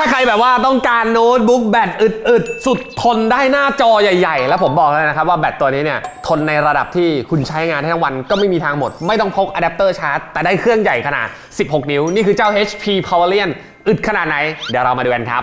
ถ้าใครแบบว่าต้องการโน้ตบุ๊กแบตอึดๆ สุดทนได้หน้าจอใหญ่ ๆ แล้วผมบอกเลยนะครับว่าแบตตัวนี้เนี่ยทนในระดับที่คุณใช้งานทั้งวันก็ไม่มีทางหมด ไม่ต้องพกอะแดปเตอร์ชาร์จ แต่ได้เครื่องใหญ่ขนาด 16 นิ้ว นี่คือเจ้า HP Pavilion อึดขนาดไหน เดี๋ยวเรามาดูกันครับ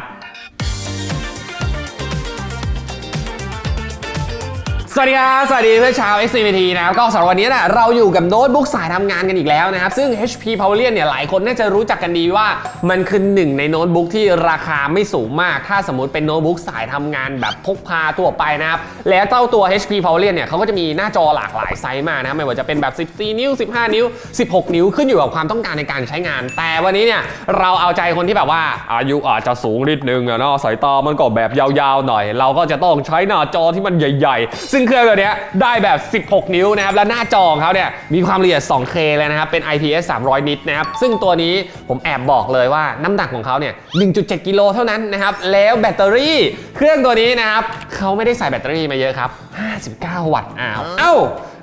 สวัสดีครับ สวัสดีเพื่อนชาว XCVT นะครับ ก็สำหรับวันนี้นะเราอยู่กับโน้ตบุ๊กสายทำงานกันอีกแล้วนะครับ ซึ่ง HP Pavilion เนี่ยหลายคนน่าจะรู้จักกันดีว่า มันคือหนึ่งในโน้ตบุ๊กที่ราคาไม่สูงมาก ถ้าสมมติเป็นโน้ตบุ๊กสายทำงานแบบพกพาตัวไปนะครับ แล้วเจ้าตัว HP Pavilion เนี่ยเขาก็จะมีหน้าจอหลากหลายไซส์มากนะไม่ว่าจะเป็นแบบ 14 นิ้ว 15 นิ้ว 16 นิ้วขึ้นอยู่กับความต้องการในการใช้งาน แต่วันนี้เนี่ยเราเอาใจคนที่แบบว่าอายุอาจจะสูงนิดนึงอะเนาะสายตามันก็แบบยาวๆหน่อย เราก็จะต้องใช้หน้าจอที่มันใหญ่ ๆ ซึ่งเครื่องตัวนี้ได้แบบ 16 นิ้วนะครับ และหน้าจอของเขาเนี่ยมีความละเอียด 2K เลยนะครับ เป็น IPS 300 นิตนะครับ ซึ่งตัวนี้ผมแอบบอกเลยว่าน้ำหนักของเขาเนี่ย 1.7 กิโลเท่านั้นนะครับ แล้วแบตเตอรี่ เครื่องตัวนี้นะครับเขาไม่ได้ใส่แบตเตอรี่มาเยอะครับ 59 วัตต์อ้าวเอ้า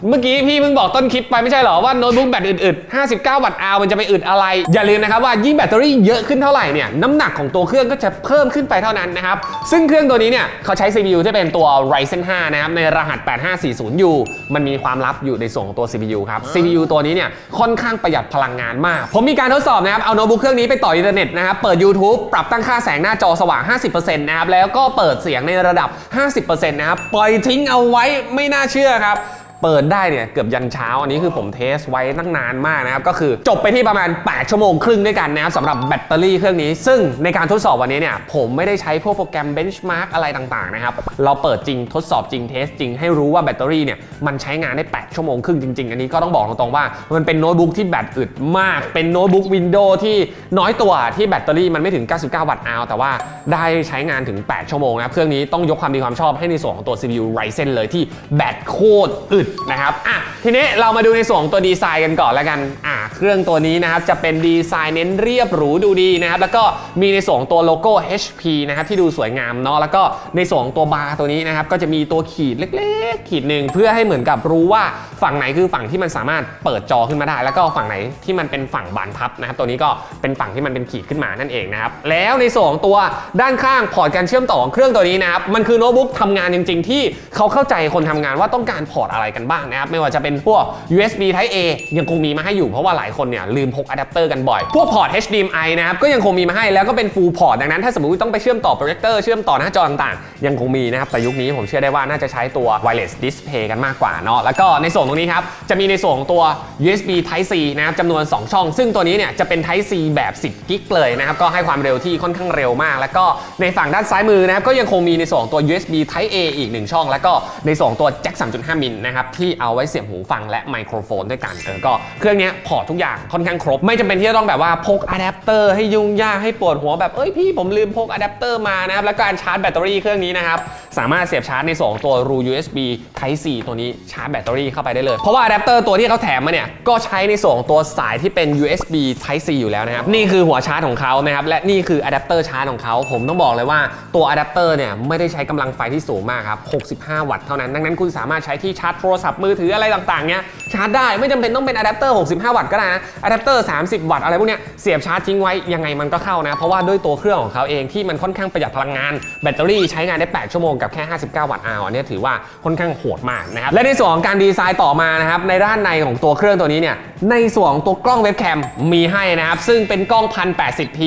เมื่อกี้พี่เพิ่งบอกต้นคลิปไปไม่ใช่เหรอว่าโน้ตบุ๊กแบตอึดๆ59 วัตต์อาวมันจะไปอึดอะไร อย่าลืมนะครับว่ายิ่งแบตเตอรี่เยอะขึ้นเท่าไหร่เนี่ยน้ำหนักของตัวเครื่องก็จะเพิ่มขึ้นไปเท่านั้นนะครับซึ่งเครื่องตัวนี้เนี่ยเขาใช้ CPU ที่เป็นตัว Ryzen 5 นะครับในรหัส 8540U มันมีความลับอยู่ในส่วนของตัว CPU ครับ CPU ตัวนี้เนี่ยค่อนข้างประหยัดพลังงานมาก ผมมีการทดสอบนะครับเอาโน้ตบุ๊กเครื่องนี้ไปต่ออินเทอร์เน็ตนะครับเปิด YouTube ปรับตั้งค่าแสงหน้าจอสว่าง 50%นะครับแล้วก็เปิดเสียงในระดับ 50%นะครับปล่อยทิ้งเอาไว้ไม่น่าเชื่อครับ เปิดได้เนี่ยเกือบยันเช้าอันนี้คือผมเทสไว้ตั้งนานมากนะครับก็คือจบไปที่ประมาณ 8 ชั่วโมงครึ่งด้วยกันนะครับสำหรับแบตเตอรี่เครื่องนี้ ซึ่งในการทดสอบวันนี้เนี่ยผมไม่ได้ใช้พวกโปรแกรมเบนช์มาร์กอะไรต่างๆนะครับเราเปิดจริงทดสอบจริงเทสจริงให้รู้ว่าแบตเตอรี่เนี่ยมันใช้งานได้ 8 ชั่วโมงครึ่งจริงๆ อันนี้ก็ต้องบอกตรงๆว่า มันเป็นโน้ตบุ๊กที่แบตอึดมาก เป็นโน้ตบุ๊กวินโดว์ที่น้อยตัวที่แบตเตอรี่มันไม่ถึง 99 วัตต์อาวแต่ว่าได้ใช้งานถึง 8 ชั่วโมงนะครับเครื่องนี้ต้องยกความดีความชอบให้ในส่วนของตัว CPU Ryzen เลยที่แบตโคตรอึดนะครับอะทีนี้เรามาดูในส่วนของตัวดีไซน์กันก่อนแล้วกันอะเครื่องตัวนี้นะครับจะเป็นดีไซน์เน้นเรียบหรูดูดีนะครับแล้วก็มีในส่วนของตัวโลโก้ HP นะครับที่ดูสวยงามเนาะแล้วก็ในส่วนของตัวบาร์ตัวนี้นะครับก็จะมีตัวขีดเล็กๆ ขีดหนึ่งเพื่อให้เหมือนกับรู้ว่าฝั่งไหนคือฝั่งที่มันสามารถเปิดจอขึ้นมาได้ แล้วก็ฝั่งไหนที่มันเป็นฝั่งบานพับนะครับตัวนี้ก็เป็นฝั่งที่มันเป็นขีดขึ้นมานั่นเองนะครับแล้วในส่วนของตัวด้านข้างพอร์ตการเชื่อมต่อของเครื่องตัวนี้นะครับมันคือโน้ตบุ๊กทำงานจริง ๆ ที่เขาเข้าใจคนทำงานว่าต้องการพอร์ตอะไรกันบ้างนะครับไม่ว่าจะเป็นพวก USB Type A ยังคงมีมาให้อยู่เพราะว่าหลายคนเนี่ยลืมพกอะแดปเตอร์กันบ่อย พวกพอร์ต HDMI นะครับก็ยังคงมีมาให้แล้วก็เป็น full port ดังนั้นถ้าสมมติต้องไปเชื่อมต่อโปรเจคเตอร์เชื่อมต่อหน้าจอต่างๆ ยังคงมีนะครับแต่ยุคนี้ผมเชื่อได้ว่าน่าจะใช้ตัว wireless display กันมากกว่าเนาะแล้วก็ในส่วนตรงนี้ครับจะมีในส่วนของตัว USB Type C นะครับจำนวน 2 ช่อง ซึ่งตัวนี้เนี่ยจะเป็น Type C แบบ 10 กิกเลยนะครับก็ให้ความเร็วที่ค่อนข้างเร็วมาก แล้วก็ในฝั่งด้านซ้ายมือนะครับก็ยังคงมีในส่วนตัว USB Type A อีก 1 ช่อง แล้วก็ในส่วนตัวแจ็ค3.5มิลนะครับที่เอาไว้เสียบหูฟังและไมโครโฟนด้วยกันเออก็เครื่องนี้พอร์ตทุกอย่างค่อนข้างครบ ไม่จำเป็นที่จะต้องแบบว่าพกอะแดปเตอร์ให้ยุ่งยากให้ปวดหัวแบบเอ้ยพี่ผมลืมพกอะแดปเตอร์มานะครับแล้วการชาร์จแบตเตอรี่เครื่องนี้นะครับ สามารถเสียบชาร์จในสองตัวรู USB Type C ตัวนี้ชาร์จแบตเตอรี่เข้าไปได้เลย เพราะว่าอะแดปเตอร์ตัวที่เขาแถมมาเนี่ย ก็ใช้ในส่วนของตัวสายที่เป็น USB Type C อยู่แล้วนะครับ นี่คือหัวชาร์จของเขานะครับ และนี่คืออะแดปเตอร์ชาร์จของเขา ผมต้องบอกเลยว่าตัวอะแดปเตอร์เนี่ยไม่ได้ใช้กำลังไฟที่สูงมากครับ 65 วัตต์เท่านั้น ดังนั้นคุณสามารถใช้ที่ชาร์จโทรศัพท์มือถืออะไรต่างๆเนี่ยชาร์จได้ไม่จำเป็นต้องเป็นอะแดปเตอร์ 65 วัตต์ก็ได้นะอะแดปเตอร์ 30 วัตต์อะไรพวกเนี้ยเสียบชาร์จทิ้งไว้ยังไงมันก็เข้านะ เพราะว่าด้วยตัวเครื่องของเขาเองที่มันค่อนข้างประหยัดพลังงานแบตเตอรี่ใช้งานได้ 8 ชั่วโมงกับแค่ 59 วัตต์อาวอันนี้ถือว่าค่อนข้างโหดมากนะครับและในส่วนของการดีไซน์ต่อมานะครับในด้านในของตัวเครื่องตัวนี้เนี่ยในส่วนของตัวกล้องเว็บแคมมีให้นะครับซึ่งเป็นกล้อง 1080p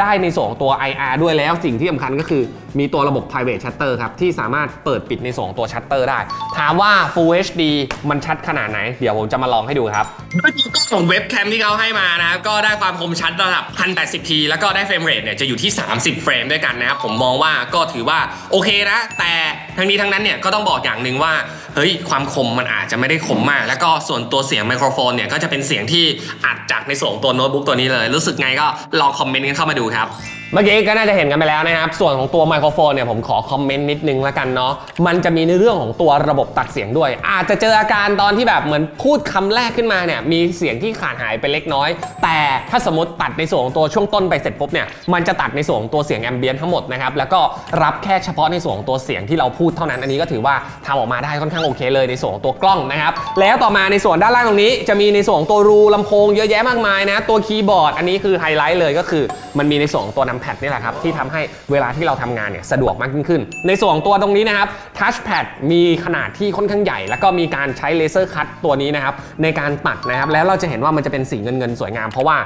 ได้ในส่วนของตัว IR ด้วยแล้วสิ่งที่สำคัญก็คือมีตัวระบบ private shutter ครับ ที่สามารถเปิดปิดในส่วนของตัวชัตเตอร์ได้ ถามว่า Full HD มันชัดขนาดไหน เดี๋ยวผมจะมาลองให้ดูครับด้วยตัวกล้องของเว็บแคมที่เขาให้มานะครับก็ได้ความคมชัดระดับ 1080p แล้วก็ได้เฟรมเรทเนี่ยจะอยู่ที่ 30 เฟรมด้วยกันนะครับ ผมมองว่าก็ถือว่าโอเคนะ แต่ทั้งนี้ทั้งนั้นเนี่ยก็ต้องบอกอย่างหนึ่งว่าเฮ้ยความคมมันอาจจะไม่ได้คมมาก แล้วก็ส่วนตัวเสียงไมโครโฟนเนี่ยก็จะเป็นเสียงที่อัดจากในส่วนของตัวโน้ตบุ๊กตัวนี้เลย รู้สึกไงก็ลองคอมเมนต์กันเข้ามาดูครับ เมื่อกี้ก็น่าจะเห็นกันไปแล้วนะครับ ส่วนของตัวไมโครโฟนเนี่ยผมขอคอมเมนต์นิดนึงละกันเนาะ มันจะมีในเรื่องของตัวระบบตัดเสียงด้วย อาจจะเจออาการตอนที่แบบเหมือนพูดคำแรกขึ้นมาเนี่ยมีเสียงที่ขาดหายไปเล็กน้อย แต่ถ้าสมมติตัดในส่วนของตัวช่วงต้นไปเสร็จปุ๊บเนี่ยมันจะตัดในส่วนของตัวเสียงแอมเบียนทั้งหมดนะครับแล้วก็รับแค่เฉพาะในส่วนของตัวเสียงที่เราพูดเท่านั้นอันนี้ก็ถือว่าทำออกมาได้ค่อนข้างโอเคเลยในส่วนของตัวกล้องนะครับแล้วต่อมาในส่วนด้านล่างตรงนี้ จะมีในส่วนของตัวรูลำโพงเยอะแยะมากมายนะตัวคีย์บอร์ดอันนี้คือไฮไลท์เลยก็คือมันมีในส่วนของตัวนแพดนี่แหละครับที่ทำให้เวลาที่เราทำงานเนี่ยสะดวกมากยิ่งขึ้น ในส่วนของตัวตรงนี้นะครับทัชแพดมีขนาดที่ค่อนข้างใหญ่ แล้วก็มีการใช้เลเซอร์คัตตัวนี้นะครับในการตัดนะครับแล้วเราจะเห็นว่ามันจะเป็นสีเงินเงินสวยงามเพราะว่า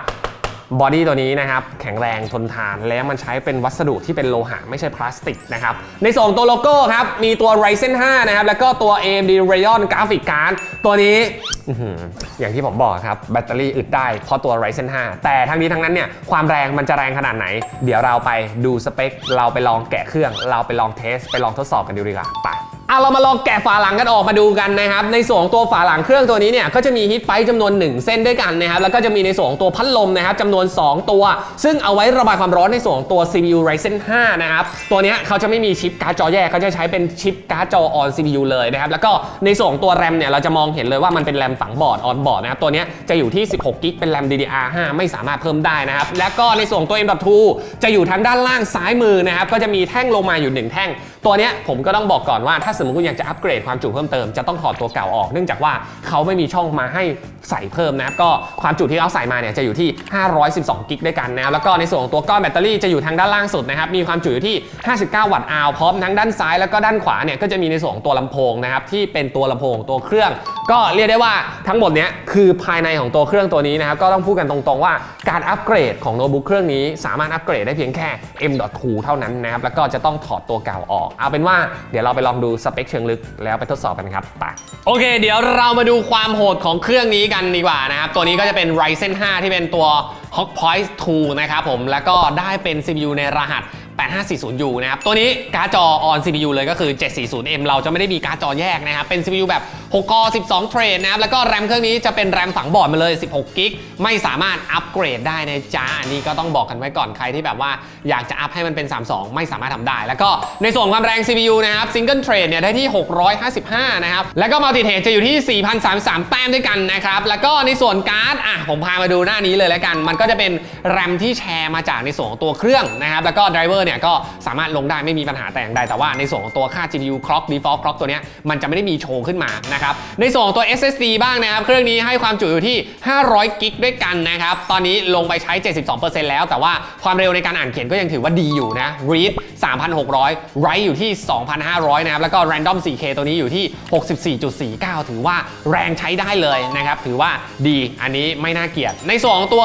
บอดี้ตัวนี้นะครับแข็งแรงทนทานแล้วมันใช้เป็นวัสดุที่เป็นโลหะไม่ใช่พลาสติกนะครับในส่วนของตัวโลโก้ครับมีตัว Ryzen 5 นะครับ แล้วก็ตัว AMD Radeon Graphic Card ตัวนี้อื้อหืออย่างที่ผมบอกครับ แบตเตอรี่อึดได้เพราะตัว Ryzen 5 แต่ทั้งนี้ทั้งนั้นเนี่ยความแรงมันจะแรงขนาดไหน เดี๋ยวเราไปดูสเปค เราไปลองแกะเครื่อง เราไปลองเทส ไปลองทดสอบกันดูดีกว่าไป อะเรามาลองแกะฝาหลังกันออกมาดูกันนะครับ ในส่วนของตัวฝาหลังเครื่องตัวนี้เนี่ยก็จะมีฮีทไปจำนวน 1 เส้นด้วยกันนะครับ แล้วก็จะมีในส่วนของตัวพัดลมนะครับจำนวน 2 ตัว ซึ่งเอาไว้ระบายความร้อนในส่วนของตัว CPU Ryzen 5 นะครับ ตัวนี้เขาจะไม่มีชิปการ์ดจอแยกเขาจะใช้เป็นชิปการ์ดจอ on CPU เลยนะครับ แล้วก็ในส่วนของตัวแรมเนี่ยเราจะมองเห็นเลยว่ามันเป็นแรมฝังบอร์ด on board นะครับ ตัวนี้จะอยู่ที่ 16กิกเป็นแรม DDR5 ไม่สามารถเพิ่มได้นะครับ แล้วก็ในส่วนของตัว M.2 จะอยู่ทางด้านล่างซ้ายมือนะครับ ก็จะมีแท่งลงมาอยู่หนึ่งแท่ง ตัวเนี้ยผมก็ต้องบอกก่อนว่าถ้าสมมติคุณอยากจะอัปเกรดความจุเพิ่มเติมจะต้องถอดตัวเก่าออก เนื่องจากว่าเขาไม่มีช่องมาให้ใส่เพิ่มนะครับก็ความจุที่เขาใส่มาเนี่ยจะอยู่ที่ 512 กิกด้วยกันนะครับแล้วก็ในส่วนของตัวก้อนแบตเตอรี่จะอยู่ทางด้านล่างสุดนะครับมีความจุอยู่ที่ 59 วัตต์อาวพร้อมทั้งด้านซ้ายแล้วก็ด้านขวาเนี่ยก็จะมีในส่วนของตัวลำโพงนะครับที่เป็นตัวลำโพงตัวเครื่อง ก็เรียกได้ว่าทั้งหมดเนี้ยคือภายในของตัวเครื่องตัวนี้นะครับก็ต้องพูดกันตรงๆว่าการอัปเกรดของโน้ตบุ๊กเครื่องนี้สามารถอัปเกรดได้เพียงแค่ M.2 เท่านั้นนะครับแล้วก็จะต้องถอดตัวเก่าออกเอาเป็นว่าเดี๋ยวเราไปลองดูสเปคเชิงลึกแล้วไปทดสอบกันครับไปโอเค เดี๋ยวเรามาดูความโหดของเครื่องนี้กันดีกว่านะครับ ตัวนี้ก็จะเป็น Ryzen 5 ที่เป็นตัว Hawk Point 2 นะครับผม แล้วก็ได้เป็น CPU ในรหัส 8540U นะครับ ตัวนี้การ์ดจอ on CPU เลยก็คือ 740M เราจะไม่ได้มีการ์ดจอแยกนะครับ เป็น CPU แบบ 6กอ12 เทรดนะครับ แล้วก็แรมเครื่องนี้จะเป็นแรมฝังบอร์ดมาเลย 16 กิก ไม่สามารถอัปเกรดได้นะจ๊ะ อันนี้ก็ต้องบอกกันไว้ก่อนใครที่แบบว่าอยากจะอัพให้มันเป็น 32 ไม่สามารถทำได้ แล้วก็ในส่วนความแรง CPU นะครับ Single Thread เนี่ยได้ที่ 655 นะครับ แล้วก็ Multi Thread จะอยู่ที่ 4,033 แต้มด้วยกันนะครับ แล้วก็ในส่วนการ์ดอะผมพามาดูหน้านี้เลยแล้วกัน มันก็จะเป็นแรมที่แชร์มาจากในส่วนของตัวเครื่องนะครับแล้วก็ไดรเวอร์เนี่ยก็สามารถลงได้ไม่มีปัญหาแต่อย่างใดแต่ว่าในส่วนของตัวค่า GPU clock default clock ตัวเนี้ยมันจะไม่ได้มีโชว์ขึ้นมานะครับ ในส่วนของตัว SSD บ้างนะครับ เครื่องนี้ให้ความจุอยู่ที่ 500 กิกด้วยกันนะครับ ตอนนี้ลงไปใช้ 72%แล้ว แต่ว่าความเร็วในการอ่านเขียนก็ยังถือว่าดีอยู่นะ read 3,600 write อยู่ที่ 2,500 นะครับ แล้วก็ random 4K ตัวนี้อยู่ที่ 64.49 ถือว่าแรงใช้ได้เลยนะครับ ถือว่าดี อันนี้ไม่น่าเกลียด ในส่วนของตัว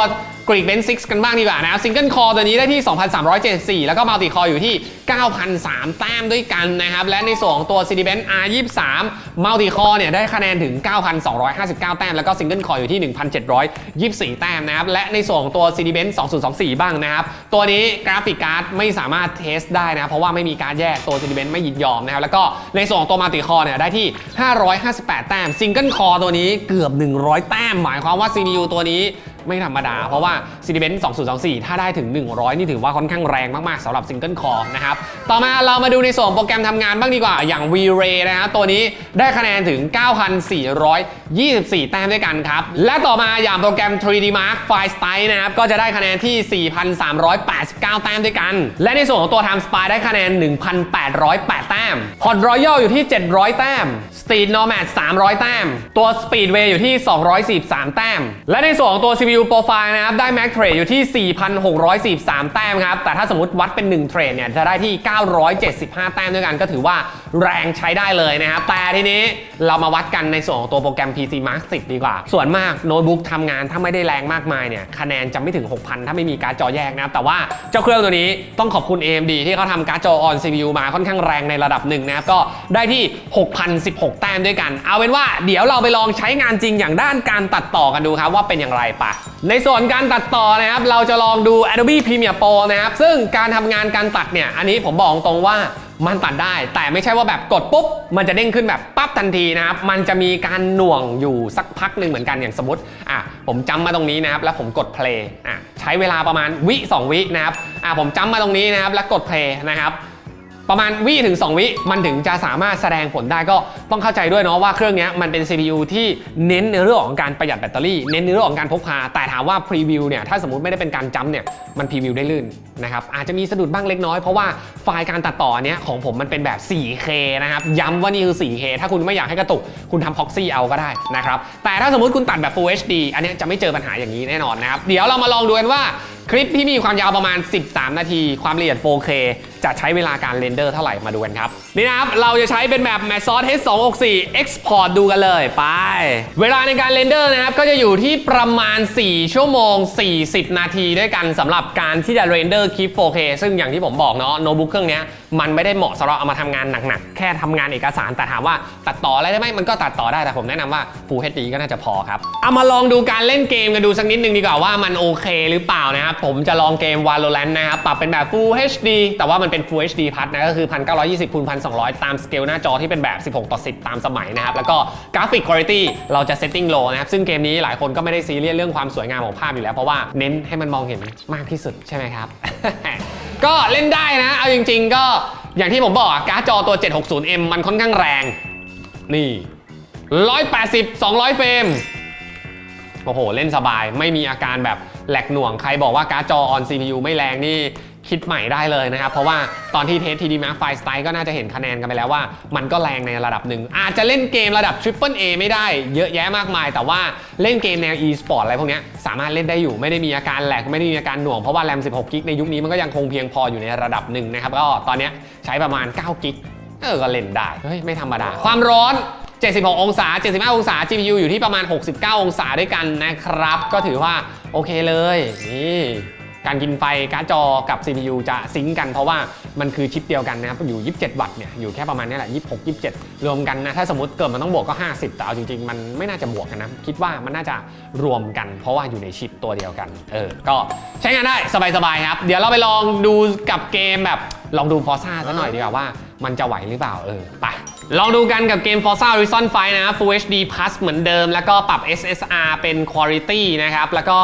กรีกเบนซิกกันบ้างดีกว่านะครับซิงเกิลคอตัวนี้ได้ที่ 2,374 แล้วก็มัลติคออยู่ที่ 9,003แต้มด้วยกันนะครับและในส่วนของตัว c d b e n R23 มัลติคอเนี่ยได้คะแนนถึง 9,259 แต้ม แล้วก็ซิงเกิลคออยู่ที่ 1,724 แต้มนะครับและในส่วนของตัว c d b e n 2024 บ้างนะครับตัวนี้กราฟิกการ์ดไม่สามารถเทสได้นะเพราะว่าไม่มีการแยกตัว c d b e n ไม่ยินยอมนะครับแล้วก็ในส่วนของตัวมัลติคอเนี่ยได้ที่ 558 แต้มซิงเกิลคอตัวนี้เกือบ 100 แต้ม หมายความว่า CPU ตัวนี้ ไม่ธรรมดา เพราะว่า c d b e n 2024 ถ้าได้ถึง 100 นี่ถือว่าค่อนข้างแรงมาก ๆสำหรับซิงเกิลคอร์นะครับ ต่อมาเรามาดูในส่วนโปรแกรมทำงานบ้างดีกว่าอย่าง V-Ray นะครับตัวนี้ได้คะแนนถึง 9,424 แต้มด้วยกันครับ และต่อมาอย่างโปรแกรม 3D Mark File Style นะครับก็จะได้คะแนนที่ 4,389 แต้มด้วยกัน และในส่วนของตัว Time Spy ได้คะแนน 1,808 แต้ม Hot Royal อยู่ที่ 700 แต้ม speed Nomad 300 แต้ม ตัว Speedway อยู่ที่ 243 แต้ม และในส่วนของตัว CPU Profile นะครับได้ Max Trade อยู่ที่ 4,643 แต้มครับ แต่ถ้าสมมติวัดเป็น 1 เทรดเนี่ยจะได้ที่ 975 แต้มด้วยกันก็ถือว่า แรงใช้ได้เลยนะครับ แต่ทีนี้เรามาวัดกันในส่วนของตัวโปรแกรม PC Mark 10 ดีกว่า ส่วนมากโน้ตบุ๊กทำงานถ้าไม่ได้แรงมากมายเนี่ยคะแนนจะไม่ถึง 6,000 ถ้าไม่มีการ์ดจอแยกนะครับ แต่ว่าเจ้าเครื่องตัวนี้ต้องขอบคุณ AMD ที่เขาทำการ์ดจอ on CPU มาค่อนข้างแรงในระดับหนึ่งนะครับก็ได้ที่ 6,016 แต้มด้วยกัน เอาเป็นว่าเดี๋ยวเราไปลองใช้งานจริงอย่างด้านการตัดต่อกันดูครับว่าเป็นอย่างไรปะในส่วนการตัดต่อนะครับเราจะลองดู Adobe Premiere Pro นะครับซึ่งการทำงานการตัดเนี่ยอันนี้ผมบอกตรงว่า มันตัดได้ แต่ไม่ใช่ว่าแบบกดปุ๊บ มันจะเด้งขึ้นแบบปั๊บทันทีนะครับ มันจะมีการหน่วงอยู่สักพักหนึ่งเหมือนกันอย่างสมมติอะผมจำมาตรงนี้นะครับ แล้วผมกดเพลย์อะใช้เวลาประมาณวิ2วินะครับอะผมจำมาตรงนี้นะครับ แล้วกดเพลย์นะครับ ประมาณวิถึง 2 วิมันถึงจะสามารถแสดงผลได้ก็ต้องเข้าใจด้วยเนาะว่าเครื่องนี้มันเป็น CPU ที่เน้นในเรื่องของการประหยัดแบตเตอรี่ เน้นในเรื่องของการพกพา แต่ถามว่าพรีวิวเนี่ยถ้าสมมติไม่ได้เป็นการจำเนี่ยมันพรีวิวได้ลื่นนะครับอาจจะมีสะดุดบ้างเล็กน้อยเพราะว่าไฟล์การตัดต่อเนี้ยของผมมันเป็นแบบ 4K นะครับย้ำว่านี่คือ 4K ถ้าคุณไม่อยากให้กระตุกคุณทำ proxy เอาก็ได้นะครับแต่ถ้าสมมติคุณตัดแบบ Full HD อันนี้จะไม่เจอปัญหาอย่างนี้แน่นอนนะครับเดี๋ยวเรามาลองดูกันว่าคลิปที่มีความยาวประมาณ 13 นาที ความละเอียด 4K จะใช้เวลาการเรนเดอร์เท่าไหร่มาดูกันครับ นี่นะครับ เราจะใช้เป็นแบบ m a t s o s H264 Export ดูกันเลยไป เวลาในการเรนเดอร์นะครับ ก็จะอยู่ที่ประมาณ 4 ชั่วโมง 40 นาทีด้วยกันสำหรับการที่จะเรนเดอร์คลิป 4K ซึ่งอย่างที่ผมบอกเนาะโน้ตบุ๊กเครื่องนี้ มันไม่ได้เหมาะสำหรับเอามาทำงานหนักๆ แค่ทำงานเอกสารแต่ถามว่าตัดต่ออะไรได้ไหมมันก็ตัดต่อได้แต่ผมแนะนำว่า Full HD ก็น่าจะพอครับ เอามาลองดูการเล่นเกมกันดูสักนิดนึงดีกว่าว่ามันโอเคหรือเปล่านะครับผมจะลองเกม Valorant นะครับปรับเป็นแบบ Full HD แต่ว่ามันเป็น Full HD พัดนะก็คือ 1920คูณ1200 ตามสเกลหน้าจอที่เป็นแบบ 16 ต่อ 10 ตามสมัยนะครับแล้วก็กราฟิกคุณภาพเราจะ setting low นะครับซึ่งเกมนี้หลายคนก็ไม่ได้ซีเรียสเรื่องความสวยงามของภาพอยู่แล้วเพราะว่าเน้นให้มันมองเห็นมากที่สุดใช่ไหมครับ ก็เล่นได้นะ เอาจริง ๆ ก็อย่างที่ผมบอกอะการ์ดจอตัว 760M มันค่อนข้างแรง นี่ 180 200 เฟรม โอ้โห เล่นสบายไม่มีอาการแบบแหลกหน่วงใครบอกว่าการ์ดจอ on CPU ไม่แรงนี่ คิดใหม่ได้เลยนะครับ เพราะว่าตอนที่เทส TD Mark ไฟสไตล์ก็น่าจะเห็นคะแนนกันไปแล้วว่า มันก็แรงในระดับหนึ่ง อาจจะเล่นเกมระดับ Triple A ไม่ได้เยอะแยะมากมาย แต่ว่าเล่นเกมแนว e-sport อะไรพวกนี้สามารถเล่นได้อยู่ไม่ได้มีอาการแหลกไม่ได้มีอาการหน่วงเพราะว่าแรม 16 กิกในยุคนี้มันก็ยังคงเพียงพออยู่ในระดับหนึ่งนะครับก็ตอนนี้ใช้ประมาณ 9 กิกเออก็เล่นได้เฮ้ยไม่ธรรมดา ความร้อน76 องศา 75 องศา GPU อยู่ที่ประมาณ 69 องศาด้วยกันนะครับ ก็ถือว่าโอเคเลย นี่ การกินไฟการ์ดจอกับ CPU จะซิงก์กันเพราะว่ามันคือชิปเดียวกันนะครับอยู่ 27 วัตต์เนี่ยอยู่แค่ประมาณนี้แหละ 26 27 รวมกันนะ ถ้าสมมติเกิดมันต้องบวกก็ 50 แต่เอาจริง ๆ มันไม่น่าจะบวกกันนะ คิดว่ามันน่าจะรวมกัน เพราะว่าอยู่ในชิปตัวเดียวกันเออก็ใช้งานได้สบายๆครับ เดี๋ยวเราไปลองดูกับเกมแบบลองดูฟอร์ซ่าซะหน่อยดีกว่าว่ามันจะไหวหรือเปล่าเออไปลองดูกันกับเกม Forza Horizon 5 นะ Full HD Plus เหมือนเดิม แล้วก็ปรับ SSR เป็น Quality นะครับ แล้วก็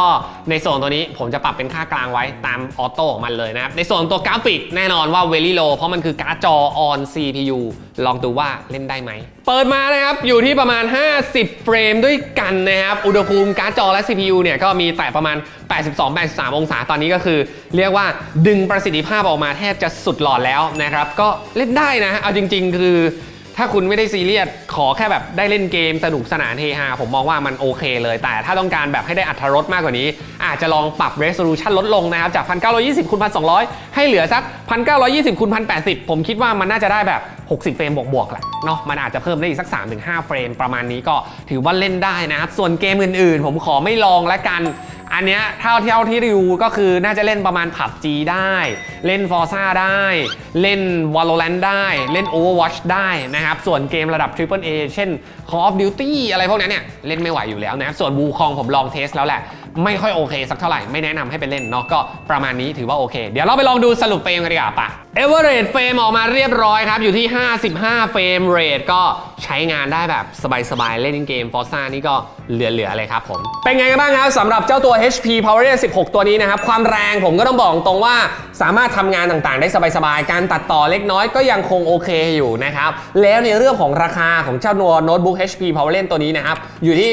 ในส่วนตัวนี้ผมจะปรับเป็นค่ากลางไว้ตามออโต้ของมันเลยนะครับ ในส่วนตัวกราฟิกแน่นอนว่า Very Low เพราะมันคือการ์ดจอ on CPU ลองดูว่าเล่นได้ไหม เปิดมานะครับ อยู่ที่ประมาณ 50 เฟรมด้วยกันนะครับ อุณหภูมิการ์ดจอและ CPU เนี่ยก็มีแต่ประมาณ 82-83 องศาตอนนี้ก็คือ เรียกว่าดึงประสิทธิภาพออกมาแทบจะสุดหลอดแล้วนะครับ ก็เล่นได้นะ เอาจริง ๆ คือ ถ้าคุณไม่ได้ซีเรียสขอแค่แบบได้เล่นเกมสนุกสนานเฮฮาผมมองว่ามันโอเคเลย แต่ถ้าต้องการแบบให้ได้อัตรสมากกว่านี้ อาจจะลองปรับ resolution ลดลงนะครับ จาก 1920คูณ1200 ให้เหลือสัก 1920คูณ1080 ผมคิดว่ามันน่าจะได้แบบ60 เฟรมบวกๆแหละเนาะมันอาจจะเพิ่มได้อีกสัก 3-5 เฟรมประมาณนี้ก็ถือว่าเล่นได้นะครับส่วนเกมอื่นๆ ผมขอไม่ลองละกัน อันเนี้ยเท่าที่เท่าที่รีวิวก็คือน่าจะเล่นประมาณ PUBG ได้ เล่น Forza ได้ เล่น Valorant ได้ เล่น Overwatch ได้นะครับ ส่วนเกมระดับ Triple A เช่น Call of Duty อะไรพวกนั้นเนี่ย เล่นไม่ไหวอยู่แล้วนะครับ ส่วน Wukong ผมลองเทสแล้วแหละ ไม่ค่อยโอเคสักเท่าไหร่ ไม่แนะนำให้ไปเล่นเนาะ ก็ประมาณนี้ถือว่าโอเค เดี๋ยวเราไปลองดูสรุปเฟรมกันดีกว่าปะ Average เรดเฟรมออกมาเรียบร้อยครับ อยู่ที่ 55 เฟรมเรทก็ใช้งานได้แบบสบายๆ เล่นเกม Forza นี่ก็เหลือๆเลยครับผม เป็นไงกันบ้างครับสำหรับเจ้าตัว HP Pavilion 16 ตัวนี้นะครับ ความแรงผมก็ต้องบอกตรงว่าสามารถทำงานต่างๆ ได้สบายๆ การตัดต่อเล็กน้อยก็ยังคงโอเคอยู่นะครับ แล้วในเรื่องของราคาของเจ้าตัวโน้ตบุ๊ก HP Pavilion ตัวนี้นะครับ อยู่ที่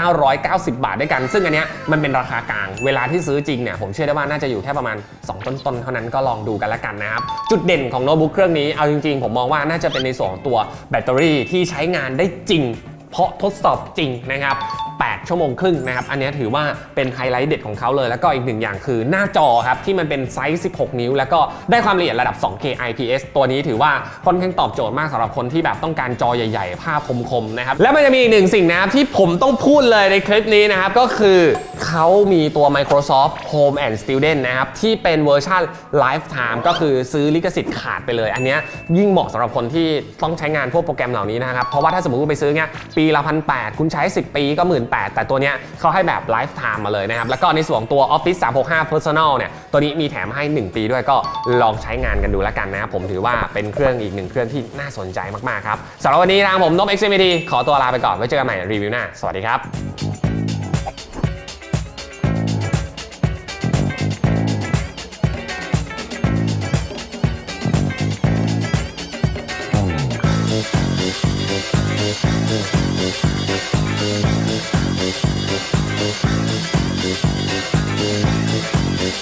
26,990 บาทด้วยกัน ซึ่งอันเนี้ยมันเป็นราคากลางเวลาที่ซื้อจริงเนี่ยผมเชื่อได้ว่าน่าจะอยู่แค่ประมาณ 2 ต้นๆ เท่านั้นก็ลองดูกันละกันนะครับ จุดเด่นของโน้ตบุ๊กเครื่องนี้เอาจริงๆ ผมมองว่าน่าจะเป็นในส่วนของตัวแบตเตอรี่ที่ใช้งานได้จริง เพราะทดสอบจริงนะครับ 8 ชั่วโมงครึ่งนะครับ อันนี้ถือว่าเป็นไฮไลท์เด็ดของเขาเลย แล้วก็อีกหนึ่งอย่างคือหน้าจอครับที่มันเป็นไซส์ 16 นิ้ว แล้วก็ได้ความละเอียดระดับ 2K IPS ตัวนี้ถือว่าค่อนข้างตอบโจทย์มากสำหรับคนที่แบบต้องการจอใหญ่ ๆ ภาพคมๆนะครับ และมันจะมีอีกหนึ่งสิ่งนะครับที่ผมต้องพูดเลยในคลิปนี้นะครับก็คือเขามีตัว Microsoft Home and Student นะครับที่เป็นเวอร์ชัน Lifetime ก็คือซื้อลิขสิทธิ์ขาดไปเลย อันนี้ยิ่งเหมาะสำหรับคนที่ต้องใช้งานพวกโปรแกรมเหล่านี้นะครับเพราะว่าถ้าสมมติคุณไปซื้อเนี้ยปีละพันแคุณใช้ 10 ปีก็1 8ื่นแต่ตัวเนี้ยเขาให้แบบไลฟ์ไทม์มาเลยนะครับ แล้วก็ในส่วนของตัว Office 365 Personal เนี่ย ตัวนี้มีแถมให้ 1 ปีด้วยก็ลองใช้งานกันดูแล้วกันนะครับ ผมถือว่าเป็นเครื่องอีกหนึ่งเครื่องที่น่าสนใจมากๆครับสำหรับวันนี้ทางผมนบ XMT ขอตัวลาไปก่อนไว้เจอกันใหม่รีวิวหน้า สวัสดีครับ